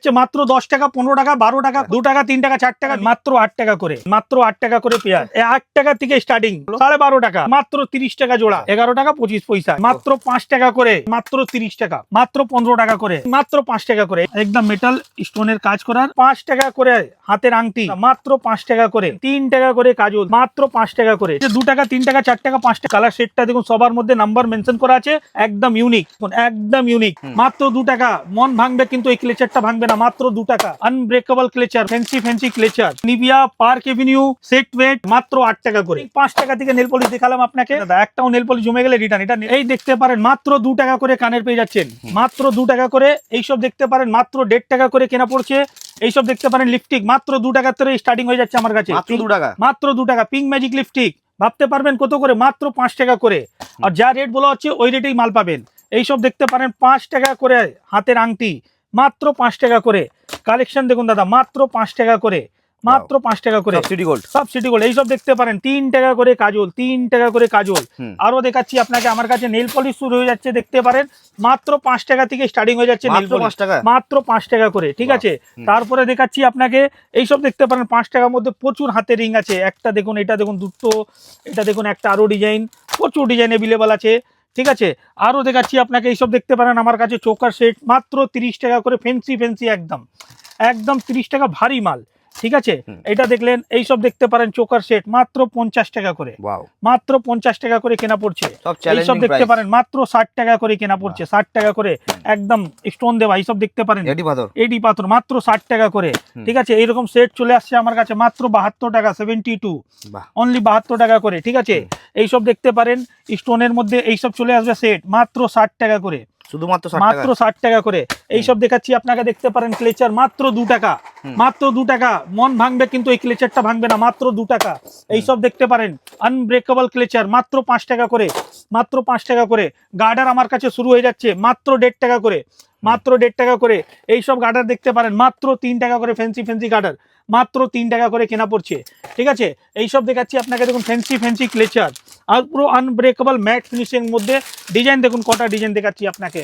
হচ্ছে মাত্র দশ টাকা পনেরো টাকা বারো টাকা দু টাকা তিন টাকা চার টাকা মাত্র আট টাকা করে মাত্র আট টাকা করে পেঁয়াজ। আট টাকা থেকে স্টার্টিং সাড়ে বারো টাকা মাত্র তিরিশ টাকা জোড়া এগারো টাকা পঁচিশ পয়সা মাত্র পাঁচ টাকা করে মাত্র তিরিশ টাকা মাত্র পনেরো টাকা করে মাত্র পাঁচ টাকা করে। একদম মেটাল স্টোনের কাজ করার পাঁচ টাকা করে হাতের আংটি মাত্র পাঁচ টাকা করে তিন টাকা করে কাজল মাত্র পাঁচ টাকা করে। দু টাকা তিন টাকা চার টাকা পাঁচ টাকা কালার সেটটা দেখুন সবার মধ্যে নাম্বার মেনশন করা আছে একদম ইউনিক একদম ইউনিক মাত্র দু টাকা মন ভাঙবে কিন্তু এই ক্লেচারটা ভাঙবে না মাত্র দু টাকা। Unbreakable clutcher fancy fancy clutcher Nivea Park Avenue Set Wet মাত্র আট টাকা করে। পাঁচ টাকা থেকে নেল পলিশ দেখালাম আপনাকে। দাদা একটাও নেল পলিশ জমে গেলে রিটার্ন এটা এই দেখতে পারেন মাত্র দু টাকা করে কানের পেয়ে যাচ্ছেন। মাত্র দু টাকা করে এইসব দেখতে পারেন মাত্র দেড় টাকা করে কেনা পড়ছে। এইসব দেখতে পারেন লিপস্টিক মাত্র দু টাকা থেকে স্টার্টিং হয়ে যাচ্ছে আমার কাছে। মাত্র দু টাকা। মাত্র দু টাকা পিঙ্ক ম্যাজিক লিপস্টিক ভাবতে পারবেন কত করে মাত্র পাঁচ টাকা করে। আর যা রেট বলা হচ্ছে ওই রেটেই মাল পাবেন। এইসব দেখতে পারেন পাঁচ টাকা করে হাতের আংটি। মাত্র পাঁচ টাকা করে। কালেকশন দেখুন দাদা মাত্র পাঁচ টাকা করে। মাত্র পাঁচ টাকা করে। সিটি গোল্ড সব সিটি গোল্ড এইসব দেখতে পারেন তিন টাকা করে কাজল তিন টাকা করে কাজল। আরও দেখাচ্ছি আপনাকে আমার কাছে নেল পলিশ শুরু হয়ে যাচ্ছে দেখতে পারেন। মাত্র পাঁচ টাকা থেকে স্টার্টিং হয়ে যাচ্ছে নেল মাত্র পাঁচ টাকা? মাত্র পাঁচ টাকা করে ঠিক আছে? তারপরে দেখাচ্ছি আপনাকে এইসব দেখতে পারেন পাঁচ টাকার মধ্যে প্রচুর হাতে রিং আছে। একটা দেখুন এটা দেখুন দুটো এটা দেখুন একটা আরও ডিজাইন প্রচুর ডিজাইন অ্যাভেলেবল আছে। ঠিক আছে? আরও দেখাচ্ছি আপনাকে এইসব দেখতে পারেন আমার কাছে চোকার সেট মাত্র তিরিশ টাকা করে ফেন্সি ফেন্সি একদম। একদম তিরিশ টাকা ভারী মাল ঠিক আছে? এটা দেখলেন এইসব দেখতে পারেন চোকার সেট মাত্র পঞ্চাশ টাকা করে। মাত্র পঞ্চাশ টাকা করে কেনা পড়ছে। সব এইসব দেখতে পারেন মাত্র ষাট টাকা করে কেনা পড়ছে ষাট টাকা করে একদম স্টোন দেওয়া এইসব দেখতে পারেন। এডি পাথর। এডি পাথর মাত্র ষাট টাকা করে ঠিক আছে? এইরকম সেট চলে আসছে আমার কাছে মাত্র বাহাত্তর টাকা সেভেন্টি টু অনলি বাহাত্তর টাকা করে ঠিক আছে? এইসব দেখতে পারেন। স্টোনের মধ্যে এইসব চলে আসবে সেট মাত্র ষাট টাকা করে। শুধুমাত্র মাত্র ষাট টাকা করে। এইসব দেখাচ্ছি আপনাকে দেখতে পারেন ক্লেচার মাত্র দু টাকা। মাত্র দু টাকা। মন ভাঙবে কিন্তু এই ক্লেচারটা ভাঙবে না মাত্র দু টাকা। এইসব দেখতে পারেন আনব্রেকেবল ক্লেচার মাত্র পাঁচ টাকা করে মাত্র পাঁচ টাকা করে। গার্ডার আমার কাছে শুরু হয়ে যাচ্ছে মাত্র দেড় টাকা করে মাত্র দেড় টাকা করে। এইসব গার্ডার দেখতে পারেন মাত্র তিন টাকা করে ফ্যান্সি ফ্যান্সি গার্ডার মাত্র তিন টাকা করে কেনা পড়ছে। ঠিক আছে? এইসব দেখাচ্ছি আপনাকে দেখুন ফ্যান্সি ফ্যান্সি ক্লেচার। আর পুরো আনব্রেকেবল ম্যাট ফিনিশিং মধ্যে ডিজাইন দেখুন কটা ডিজাইন দেখাচ্ছি আপনাকে।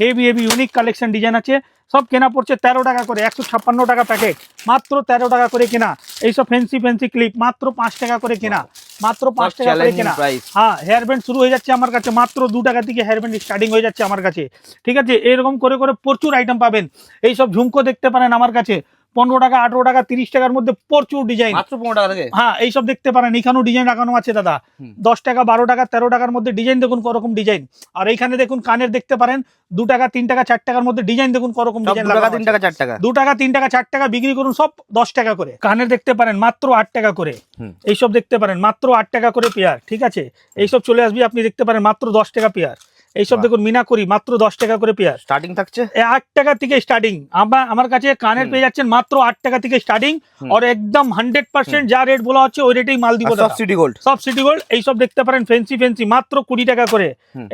Heavy heavy unique collection design আছে। সব কেনা পড়ছে তেরো টাকা করে একশো ছাপ্পান্ন টাকা প্যাকেট মাত্র তেরো টাকা করে কেনা। এইসব ফ্যান্সি ফ্যান্সি ক্লিপ মাত্র পাঁচ টাকা করে কেনা। মাত্র পাঁচ টাকা করে কেনা। হ্যাঁ হেয়ার ব্যান্ড শুরু হয়ে যাচ্ছে আমার কাছে। মাত্র দু টাকা থেকে হেয়ার ব্যান্ড স্টার্টিং হয়ে যাচ্ছে আমার কাছে। ঠিক আছে? এরকম করে করে প্রচুর আইটেম পাবেন। এইসব ঝুমকো দেখতে পারেন আমার কাছে। পনেরো টাকা আঠারো টাকা তিরিশ টাকার মধ্যে প্রচুর ডিজাইন পনেরো টাকা থেকে? হ্যাঁ এইসব দেখতে পারেন। এখানেও ডিজাইন লাগানো আছে দাদা। দশ টাকা বারো টাকা তেরো টাকার মধ্যে ডিজাইন দেখুন করকম ডিজাইন আর এইখানে দেখুন কানের দেখতে পারেন দু টাকা তিন টাকা চার টাকার মধ্যে ডিজাইন দেখুন করকম ডিজাইন তিন টাকা চার টাকা? দু টাকা তিন টাকা চার টাকা বিক্রি করুন সব দশ টাকা করে। কানের দেখতে পারেন মাত্র আট টাকা করে। এইসব দেখতে পারেন মাত্র আট টাকা করে পেয়ার ঠিক আছে? এইসব চলে আসবি আপনি দেখতে পারেন মাত্র দশ টাকা পেয়ার এইসব দেখুন মিনা করি মাত্র দশ টাকা করে পেয়ার স্টার্টিং থাকছে? আট টাকা থেকে স্টার্টিং আমরা আমার কাছে কানের পেয়ে যাচ্ছেন মাত্র আট টাকা থেকে স্টার্টিং আর একদম হান্ড্রেড পার্সেন্ট যা রেট বলা হচ্ছে ওই রেটেই মাল দিব আর সব দাদা। সিটি গোল্ড সব সিটি গোল্ড এইসব দেখতে পারেন ফেন্সি ফেন্সি মাত্র কুড়ি টাকা করে।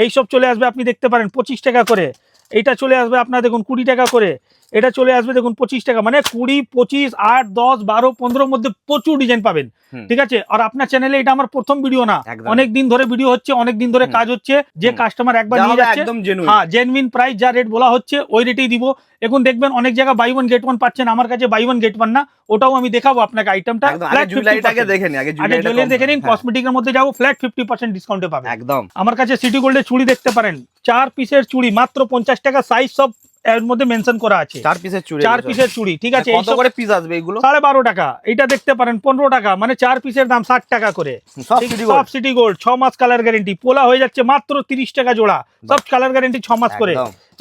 এইসব চলে আসবে আপনি দেখতে পারেন পঁচিশ টাকা করে। এইটা চলে আসবে আপনার দেখুন কুড়ি টাকা করে। এটা চলে আসবে দেখুন পঁচিশ টাকা মানে কুড়ি পঁচিশ আট দশ বারো পনেরোর মধ্যে প্রচুর ডিজাইন পাবেন। ঠিক আছে? আর আপনার চ্যানেলে এটা আমার প্রথম ভিডিও না। অনেক দিন ধরে ভিডিও হচ্ছে অনেক দিন ধরে কাজ হচ্ছে যে কাস্টমার একবার নিয়ে যাচ্ছে হ্যাঁ জেনুইন প্রাইস যা রেট বলা হচ্ছে ওই রেটেই দিব। এখন দেখবেন অনেক জায়গায় বাই ওয়ান গেট ওয়ান পাচ্ছেন আমার কাছে বাই ওয়ান গেট ওয়ান না ওটাও আমি দেখাবো আপনাকে আইটেমটা আগে দেখে আগে জুয়েলারি দেখে নিন হ্যাঁ, কসমেটিকের মধ্যে যাব ফ্ল্যাট ফিফটি পার্সেন্ট ডিসকাউন্টে পাবেন। একদম। আমার কাছে সিটি গোল্ডের চুড়ি দেখতে পারেন চার পিসের চুড়ি মাত্র পঞ্চাশ টাকা সাইজ সব এর মধ্যে মেনশন করা আছে। চার পিসের চুড়ি চার পিসের চুড়ি ঠিক আছে? কত করে পিস আসবে এগুলো? সাড়ে বারো টাকা। এটা দেখতে পারেন পনেরো টাকা। মানে চার পিসের দাম ষাট টাকা করে। সব সিটি গোল্ড ছ মাস কালার গ্যারেন্টি পোলা হয়ে যাচ্ছে মাত্র তিরিশ টাকা জোড়া। সব কালার গ্যারেন্টি ছ মাস করে।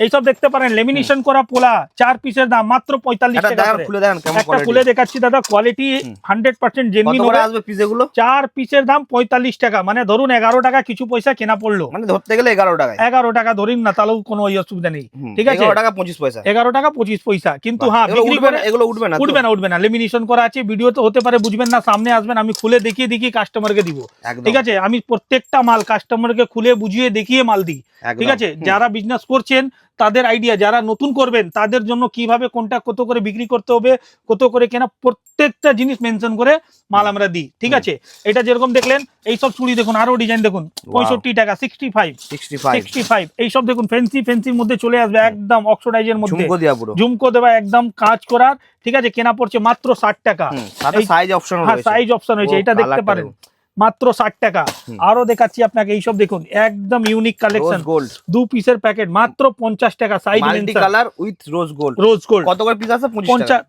এইসব দেখতে পারেন। লেমিনেশন করা পোলা চার পিসের দাম মাত্র পঁয়তাল্লিশ টাকা একটা খুলে দেখাচ্ছি দাদা কোয়ালিটি হান্ড্রেড পার্সেন্ট জেনুইন চার পিসের দাম পঁয়তাল্লিশ টাকা। মানে ধরুন এগারো টাকা কিছু পয়সা কেনা পড়ল। মানে ধরতে গেলে এগারো টাকায়। এগারো টাকা ধরিন না তাহলেও কোনো অসুবিধা নেই। ঠিক আছে। এগারো টাকা পঁচিশ পয়সা। এগারো টাকা পঁচিশ পয়সা। কিন্তু হ্যাঁ এগুলো উঠবে না উঠবে না উঠবে না লেমিনেশন করা আছে ভিডিও তো হতে পারে বুঝবেন না সামনে আসবেন আমি খুলে দেখিয়ে দেখিয়ে কাস্টমারকে দিব। ঠিক আছে? আমি প্রত্যেকটা মাল কাস্টমারকে খুলে বুঝিয়ে দেখিয়ে মাল দিই। ঠিক আছে? যারা বিজনেস করছেন তাদের আইডিয়া যারা নতুন করবেন তাদের জন্য কীভাবে কোনটা কত করে বিক্রি করতে হবে কত করে কেনা প্রত্যেকটা জিনিস মেনশন করে মাল আমরা দিই ঠিক আছে? এটা যেরকম দেখলেন এই সব চুড়ি দেখুন আরও ডিজাইন দেখুন পঁয়ষট্টি টাকা সিক্সটি ফাইভ সিক্সটি ফাইভ এইসব দেখুন ফেন্সি ফেন্সির মধ্যে চলে আসবে একদম অক্সোডাইজের মধ্যে। ঝুমকো দেওয়া একদম কাজ করার ঠিক আছে? কেনা পড়ছে মাত্র ষাট টাকা। সাইজ অপশন হ্যাঁ সাইজ অপশন হয়েছে এটা দেখতে পারেন। মাত্র ষাট টাকা। আরও দেখাচ্ছি আপনাকে এইসব দেখুন একদম ইউনিক কালেকশন গোল্ড দু পিসের প্যাকেট মাত্র পঞ্চাশ টাকা size colour with rose gold rose gold কত করে পিস আছে? পঞ্চাশ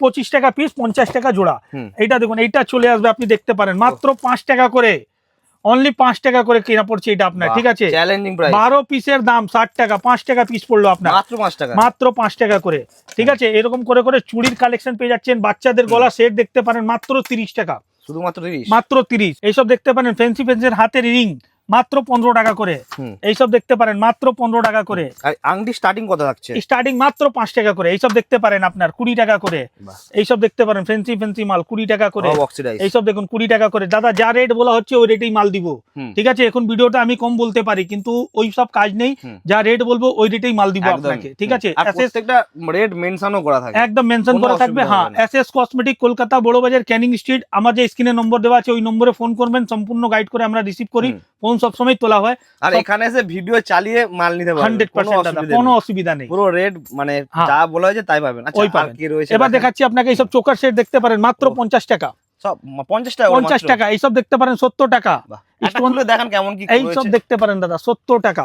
পঁচিশ টাকা পিস পঞ্চাশ টাকা জোড়া। এইটা দেখুন এইটা চলে আসবে আপনি দেখতে পারেন। মাত্র পাঁচ টাকা করে। অনলি পাঁচ টাকা করে কেনা পড়ছে এটা আপনার ঠিক আছে? বারো পিসের দাম ষাট টাকা পাঁচ টাকা পিস পড়ল আপনার। মাত্র 5 টাকা। মাত্র পাঁচ টাকা করে ঠিক আছে? এরকম করে করে চুড়ির কালেকশন পেয়ে যাচ্ছেন বাচ্চাদের গলা সেট দেখতে পারেন মাত্র তিরিশ টাকা। শুধুমাত্র 30 মাত্র তিরিশ। এইসব দেখতে পারেন ফেন্সি ফেন্সির হাতের রিং মাত্র পনেরো টাকা করে। এইসব দেখতে পারেন মাত্র পনেরো টাকা করে। আংটি স্টার্টিং কত থাকছে? স্টার্টিং মাত্র পাঁচ টাকা করে। এইসব দেখতে পারেন আপনার কুড়ি টাকা করে। এইসব দেখতে পারেন ফেন্সি ফেন্সি মাল কুড়ি টাকা করে। এইসব দেখুন কুড়ি টাকা করে। দাদা যা রেট বলা হচ্ছে ওই রেটেই মাল দিব। ঠিক আছে? এখন ভিডিওটা আমি কম বলতে পারি কিন্তু ওই সব কাজ নেই। যা রেট বলব ওই রেটেই মাল দিব আপনাকে। ঠিক আছে? প্রত্যেকটা রেড মেনশনও করা থাকে। একদম মেনশন করা থাকবে। হ্যাঁ S S cosmetic Kolkata Barabazar Canning Street আমার যে স্ক্রিনে নম্বর দেওয়া আছে ওই নম্বরে ফোন করবেন। সম্পূর্ণ গাইড করে আমরা রিসিভ করি। ফোন সবসময় তোলা হয় আর এখানে এসে ভিডিও চালিয়ে মাল নিতে পারবেন হান্ড্রেড কোনো পার্সেন্ট অসুবিধা কোনো নেই। অসুবিধা নেই পুরো রেড মানে হ্যাঁ। যা বলা হয়েছে তাই পাবেন আচ্ছা ওই পাবেন। এবার দেখাচ্ছি আপনাকে এইসব চোকার সেট দেখতে পারেন মাত্র। পঞ্চাশ টাকা সব 50 টাকা পঞ্চাশ টাকা এইসব দেখতে পারেন সত্তর টাকা দেখান কেমন কি এইসব দেখতে পারেন দাদা সত্তর টাকা।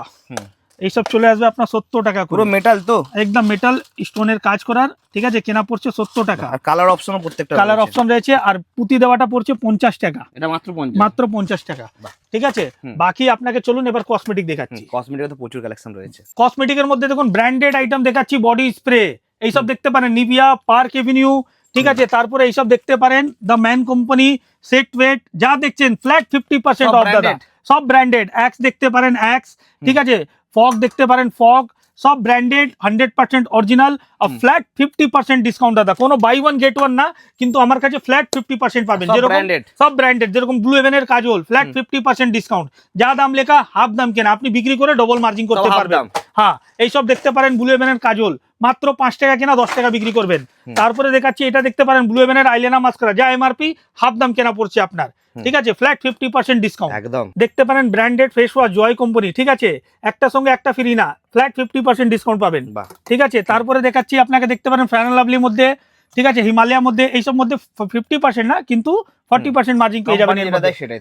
এইসব চলে আসবে আপনার সত্তর টাকা পুরো মেটাল তো? একদম মেটাল স্টোনের কাজ করার ঠিক আছে কেনা পড়ছে সত্তর টাকা। আর কালার অপশনও প্রত্যেকটা কালার অপশন রয়েছে আর পুঁতি দেওয়াটা পড়ছে পঞ্চাশ টাকা। এটা মাত্র মাত্র পঞ্চাশ টাকা। ঠিক আছে? বাকি আপনাকে চলুন এবার কসমেটিক দেখাচ্ছি। কসমেটিকে তো প্রচুর কালেকশন রয়েছে। কসমেটিকের মধ্যে দেখুন ব্র্যান্ডেড আইটেম দেখাচ্ছি বডি স্প্রে এইসব দেখতে পারেন নিভিয়া পার্ক এভিনিউ ঠিক আছে? তারপরে এইসব দেখতে পারেন The Man Company Set Wet যা দেখছেন ফ্ল্যাট ফিফটি পার্সেন্ট অফ দাদা। সব ব্র্যান্ডেড অ্যাক্স দেখতে পারেন অ্যাক্স ঠিক আছে? ফগ দেখতে পারেন ফগ সব ব্র্যান্ডেড হান্ড্রেড পার্সেন্ট অরিজিনাল আর ফ্ল্যাট ফিফটি পার্সেন্ট ডিসকাউন্ট দাদা। কোনো বাই ওয়ান গেট ওয়ান না কিন্তু আমার কাছে ফ্ল্যাট ফিফটি পার্সেন্ট পাবেন। সব যেরকম ব্র্যান্ডেড সব ব্র্যান্ডেড যেরকম ব্লু এভেনের কাজল ফ্ল্যাট ফিফটি পার্সেন্ট ডিসকাউন্ট যা দাম লেখা হাফ দাম কেনা। আপনি বিক্রি করে ডবল মার্জিন করতে পারবেন। হ্যাঁ এইসব দেখতে পারেন ব্লু এভেনের কাজল। মাত্র পাঁচ টাকা কেনা দশ টাকা বিক্রি করবেন। তারপরে দেখাচ্ছি এটা দেখতে পারেন ব্লু এভেনের আইলেনা মাস্কারা যা এমআরপি হাফ দাম কেনা পড়ছে আপনার। ঠিক আছে ফ্ল্যাট ফিফটি পার্সেন্ট ডিসকাউন্ট একদম। দেখতে পারেন branded face wash Joy company ঠিক আছে? একটা সঙ্গে একটা ফ্রি না ফ্ল্যাট ফিফটি পার্সেন্ট ডিসকাউন্ট পাবেন। ঠিক আছে তারপরে দেখাচ্ছি আপনাকে দেখতে পারেন ফ্যান লাভলির মধ্যে ঠিক আছে হিমালয়ার মধ্যে এইসব মধ্যে ফিফটি পার্সেন্ট না কিন্তু ফর্টি পার্সেন্ট মার্জিন পেয়ে যাবেন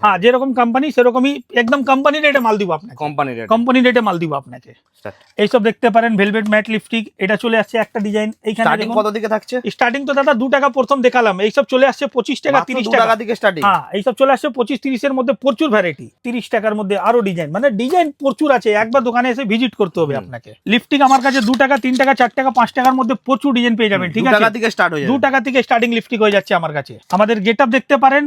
হ্যাঁ যেরকম কোম্পানি সেরকমই একদম কোম্পানি রেটে মাল দিব আপনাকে। কোম্পানি রেট কোম্পানি রেটে মাল দিব আপনাকে। এইসব দেখতে পারেন ভেলভেট ম্যাট লিপস্টিক এটা চলে আসছে একটা ডিজাইন এইখানে স্টার্টিং কত দিকে থাকছে? স্টার্টিং তো দাদা দু টাকা প্রথম দেখালাম। এইসব চলে আসছে পঁচিশ টাকা তিরিশ টাকা। দিকে স্টার্টিং হ্যাঁ এইসব চলে আসছে পঁচিশ তিরিশের মধ্যে প্রচুর ভ্যারাইটি তিরিশ টাকার মধ্যে আরও ডিজাইন মানে ডিজাইন প্রচুর আছে। একবার দোকানে এসে ভিজিট করতে হবে আপনাকে। লিপস্টিক আমার কাছে দু টাকা তিন টাকা চার টাকা পাঁচ টাকার মধ্যে প্রচুর ডিজাইন পেয়ে যাবেন ঠিক আছে? টাকা থেকে স্টার্ট হয়ে দু টাকা থেকে স্টার্টিং লিপস্টিক হয়ে যাচ্ছে আমার কাছে। আমাদের গেট দেখতে পারেন।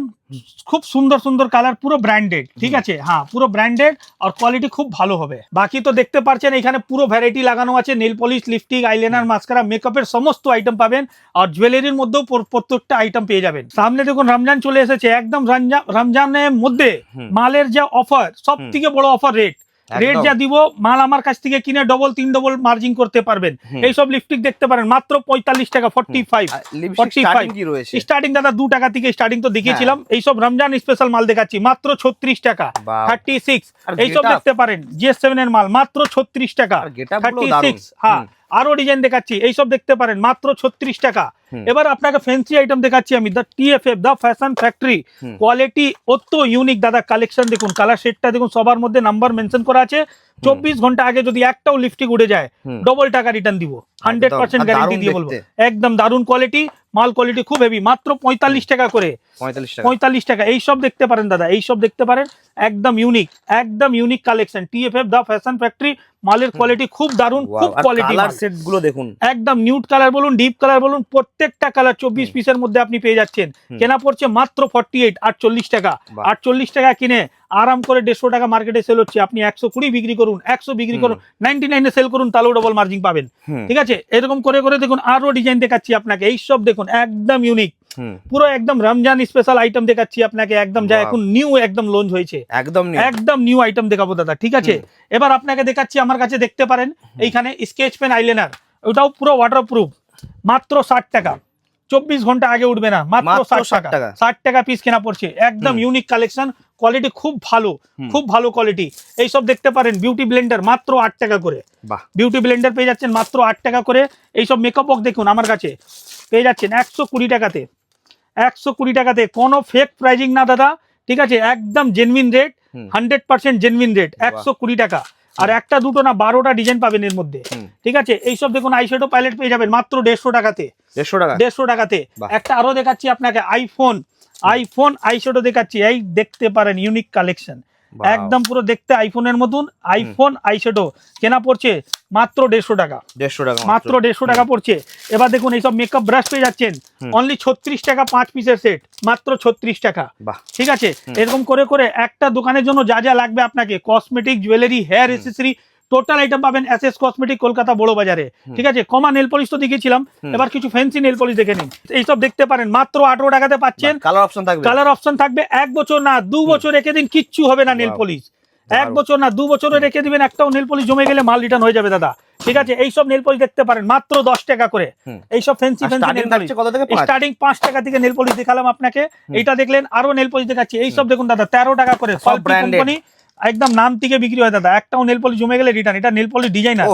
খুব সুন্দর সুন্দর কালার পুরো ব্র্যান্ডেড ঠিক আছে? হ্যাঁ পুরো ব্র্যান্ডেড আর কোয়ালিটি খুব ভালো হবে। বাকি তো দেখতে পারছেন এখানে পুরো ভ্যারাইটি লাগানো আছে nail polish lipstick eyeliner mascara মেকআপের সমস্ত আইটেম পাবেন আর জুয়েলারির মধ্যেও প্রত্যেকটা আইটেম পেয়ে যাবেন। সামনে দেখুন রমজান চলে এসেছে একদম রমজান রমজানের মধ্যে মালের যা অফার সব থেকে বড় অফার রেট রেট যা দিব মাল আমার কাছ থেকে কিনে ডবল তিন ডবল মার্জিন করতে পারবেন। এই এইসব লিপস্টিক দেখতে পারেন মাত্র পঁয়তাল্লিশ টাকা forty five forty five 45 starting দাদা দু টাকা থেকে স্টার্টিং তো দেখিয়েছিলাম। এইসব রমজান স্পেশাল মাল দেখাচ্ছি মাত্র ছত্রিশ টাকা। থার্টি সিক্স এইসব দেখতে পারেন জিএস সেভেন এর মাল মাত্র ছত্রিশ টাকা থার্টি। সিক্স হ্যাঁ। আরও ডিজাইন দেখাচ্ছি। এইসব দেখতে পারেন মাত্র ছত্রিশ টাকা। এবার আপনাকে ফ্যান্সি আইটেম দেখাচ্ছি আমি the TFF the fashion factory quality অত ইউনিক দাদা কালেকশন দেখুন কালার সেটটা দেখুন সবার মধ্যে নাম্বার মেনশন করা আছে। চব্বিশ ঘণ্টা আগে যদি একটাও লিপস্টিক উড়ে যায় ডবল টাকা রিটার্ন দিব। হান্ড্রেড। পার্সেন্ট গ্যারান্টি দিয়ে বলব। একদম দারুণ কোয়ালিটি মাল কোয়ালিটি খুব হেভি মাত্র পঁয়তাল্লিশ টাকা করে। 45 টাকা পঁয়তাল্লিশ টাকা। এই দেখতে পারেন দাদা এই দেখতে পারেন। একদম ইউনিক একদম unique collection TFF the fashion factory মালের কোয়ালিটি খুব দারুণ খুব কোয়ালিটি সেটগুলো দেখুন। একদম নিউট কালার বলুন ডিপ কালার বলুন প্রত্যেকটা কালার চব্বিশ পিসের মধ্যে আপনি পেয়ে যাচ্ছেন। কেনা পড়ছে মাত্র ফর্টি এইট আটচল্লিশ টাকা। আটচল্লিশ টাকা কিনে আরাম করে দেড়শো টাকা মার্কেটে সেল হচ্ছে। আপনি একশো কুড়ি বিক্রি করুন একশো বিক্রি করুন নাইনটি নাইনে সেল করুন তাহলেও ডবল মার্জিন পাবেন। ঠিক আছে? এরকম করে করে দেখুন আরও ডিজাইন দেখাচ্ছি আপনাকে। এই সব দেখুন একদম ইউনিক পুরো একদম রমজান স্পেশাল আইটেম দেখাচ্ছি আপনাকে একদম যা এখন নিউ একদম লঞ্চ হয়েছে। একদম একদম নিউ আইটেম দেখাবো দাদা ঠিক আছে? এবার আপনাকে দেখাচ্ছি আমার কাছে দেখতে পারেন এইখানে স্কেচ পেন আইলাইনার ওটাও পুরো ওয়াটারপ্রুফ মাত্র ষাট টাকা। চব্বিশ ঘণ্টা আগে উঠবে না মাত্র ষাট টাকা। টাকা। ষাট টাকা পিস কেনা পড়ছে একদম ইউনিক কালেকশন কোয়ালিটি খুব ভালো খুব ভালো কোয়ালিটি এইসব দেখতে পারেন বিউটি ব্লেন্ডার মাত্র আট টাকা করে। বিউটি ব্লেন্ডার পেয়ে যাচ্ছেন মাত্র আট টাকা করে। এইসব মেকআপ বক্স দেখুন আমার কাছে। পেয়ে যাচ্ছেন একশো কুড়ি টাকাতে। একশো কুড়ি টাকাতে। কোনো ফেক প্রাইজিং না দাদা ঠিক আছে? একদম genuine rate hundred percent genuine rate একশো কুড়ি টাকা। আর একটা দুটো না বারোটা ডিজাইন পাবেন এর মধ্যে ঠিক আছে? এইসব দেখুন আইশ্যাডো প্যালেট পেয়ে যাবেন মাত্র দেড়শো টাকাতে। দেড়শো টাকা? দেড়শো টাকাতে। একটা আরও দেখাচ্ছি আপনাকে আইফোন আইফোন আইশ্যাডো দেখাচ্ছি। এই দেখতে পারেন ইউনিক কালেকশন। একদম পুরো দেখতে আইফোনের মতন আইফোন আইশ্যাডো কেনা পড়ছে মাত্র দেড়শো টাকা। দেড়শো টাকা মাত্র। দেড়শো টাকা পড়ছে। এবার দেখুন এইসব মেকআপ ব্রাশ পেয়ে যাচ্ছেন। অনলি ছত্রিশ টাকা পাঁচ পিসের সেট মাত্র ছত্রিশ টাকা। বাহ। ঠিক আছে? এরকম করে করে একটা দোকানের জন্য যা যা লাগবে আপনাকে। Cosmetic jewellery hair. Accessory total item পাবেন এস এস কসমেটিক কলকাতা বড় বাজারে। ঠিক আছে? কমা নেল পলিশ তো দেখিয়েছিলাম হুম। এবার কিছু ফ্যান্সি নেল পলিশ দেখে নিন। এইসব দেখতে পারেন। মাত্র আঠারো টাকাতে পাচ্ছেন। কালার অপশন থাকবে। কালার অপশন থাকবে। এক বছর না দু বছর রেখে দিন কিচ্ছু হবে না নেল পলিশ এক বছর না দু বছরে রেখে দিবেন একটাও নেল পলিশ জমে গেলে মাল রিটার্ন হয়ে যাবে দাদা। ঠিক আছে? এইসব নেল পলিশ দেখতে পারেন। মাত্র দশ টাকা করে। এইসব ফ্যান্সি ফ্যান্সি নেল পলিশ থেকে পাঁচ? স্টার্টিং পাঁচ টাকা থেকে নেল পলিশ দেখালাম আপনাকে। এইটা দেখলেন আরও নেল পলিশ দেখাচ্ছি। এইসব দেখুন দাদা তেরো টাকা করে। সব। কোম্পানি একদম নাম থেকে বিক্রি হয় দাদা। একটাও নেল পলিশ জমে গেলে রিটার্ন এটা নেল পলিশ ডিজাইনার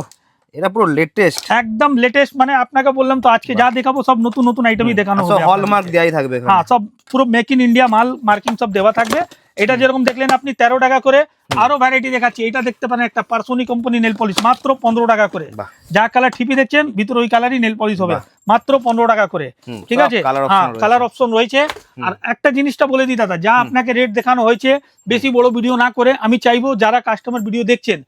এটা পুরো লেটেস্ট একদম লেটেস্ট মানে আপনাকে বললাম তো আজকে যা দেখাবো সব নতুন নতুন আইটেমই দেখানো হবে হলমার্ক। দেওয়াই থাকবে হ্যাঁ সব পুরো মেক ইন ইন্ডিয়া মাল মার্কিং সব দেওয়া থাকবে। এটা যেরকম দেখলেন আপনি তেরো টাকা করে আরও ভ্যারাইটি দেখাচ্ছি। এটা দেখতে পারেন একটা পার্সোনি কোম্পানি নেল পলিশ মাত্র পনেরো টাকা করে। যা কালার ঠিপি দেখছেন ভিতরে ওই কালারই নেল পলিশ হবে। মাত্র পনেরো টাকা করে। ঠিক আছে? হ্যাঁ কালার অপশন রয়েছে। আর একটা জিনিসটা বলে দিই দাদা যা আপনাকে রেট দেখানো হয়েছে বেশি বড় ভিডিও না করে আমি চাইব যারা কাস্টমার ভিডিও দেখছেন।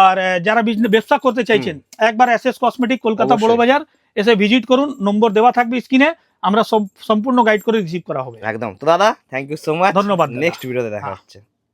আর যারা বিজনেস ব্যবসা করতে চাইছেন একবার এস এস কসমেটিক কলকাতা বড় বাজার এসে ভিজিট করুন নম্বর দেওয়া থাকবে স্ক্রিনে আমরা সব সম্পূর্ণ গাইড করে রিসিভ করা হবে। একদম। তো দাদা থ্যাংক ইউ সো মাচ ধন্যবাদ নেক্সট ভিডিওতে দেখা হ্যাঁ। হচ্ছে।